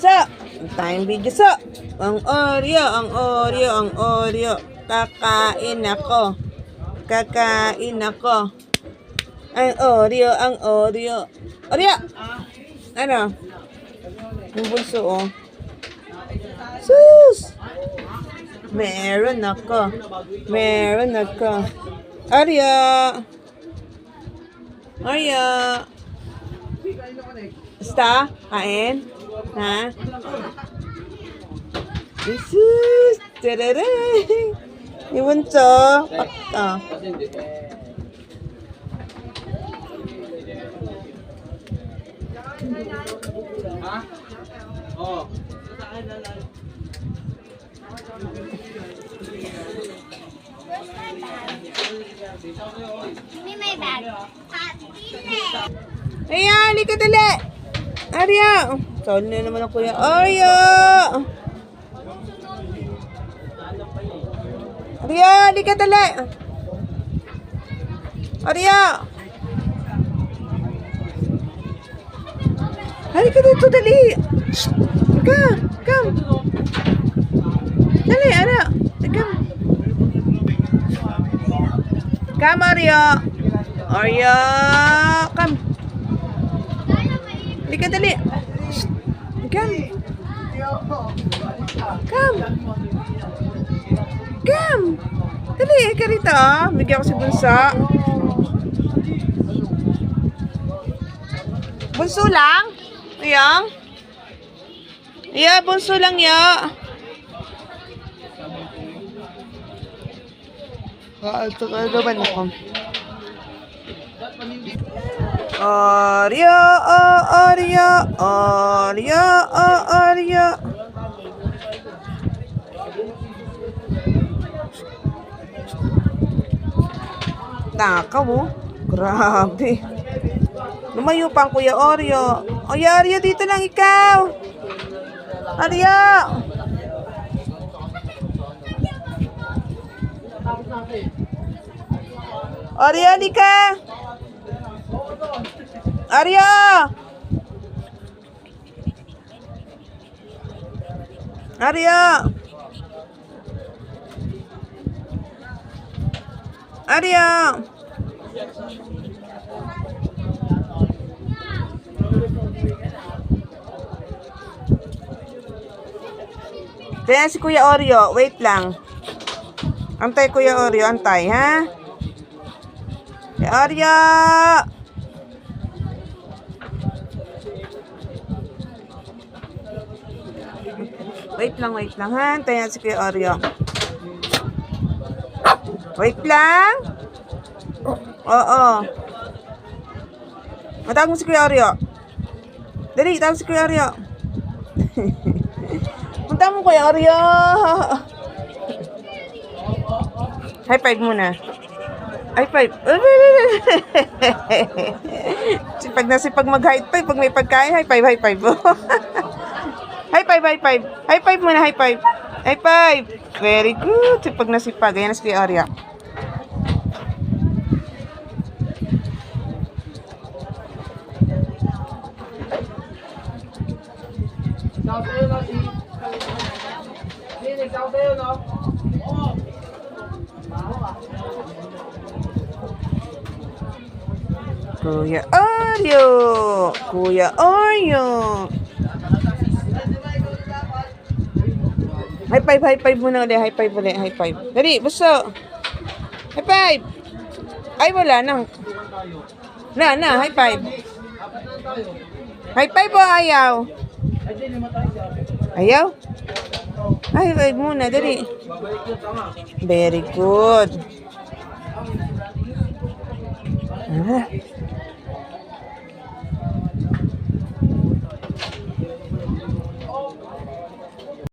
Sa! Time video sa! Ang Oreo, ang Oreo, ang Oreo. Kakain ako. Kakain ako. Ang Oreo, ang Oreo. Oreo! Ano? Yung bunso, oh. Sus! Meron ako. Meron ako. Oreo! Oreo! Basta? Kain? Ha? Jesus! Tarara! Yung bunso. Pakta. Give me my bag. Ayan, halika dali. Arya. Saan na naman ang kuya? Arya. Arya, halika dali. Arya. Halika dito, dali. Ka, come. Dali, Arya. Come. Come, Arya. Arya, come. Halika dali. Shh. Come. Come. Come. Dali, ka rito ah. Bigyan ko si Bunso. Bunso lang? Iyang? Iya, bunso lang ya. Ito ka naman ako. Oreo, oh, Oreo, Oreo, oh, Oreo. Takaw mo. Grabe. Lumayo pa ang Kuya Oreo. O, Oreo, dito lang ikaw. Oreo. Oreo, di ka. Arya! Arya! Arya! Kaya si Kuya Oreo, wait lang. Antay Kuya Oreo, antay ha? Kuya Oreo! Wait lang, wait lang ha. Antayin natin si Kuya Oreo. Wait lang. Oo. Matawag mo si Kuya Oreo. Dali, tawag si Kuya Oreo. Punta mo Kuya Oreo. High five muna. High five. sipag na sipag mag-high five. Pag may pagkain, high five, high five. High five, high five. High five muna, high five. High five. Very good. Sipag na sipag. Ayan na si? Oo. Kuya Oreo. Kuya Oreo. High five, high five muna ulit. High five ulit, high five. Dali, buso. High five. Ay, wala na. Na, na, high five. High five o ayaw? Ayaw? High five muna, dali. Very good. Ah,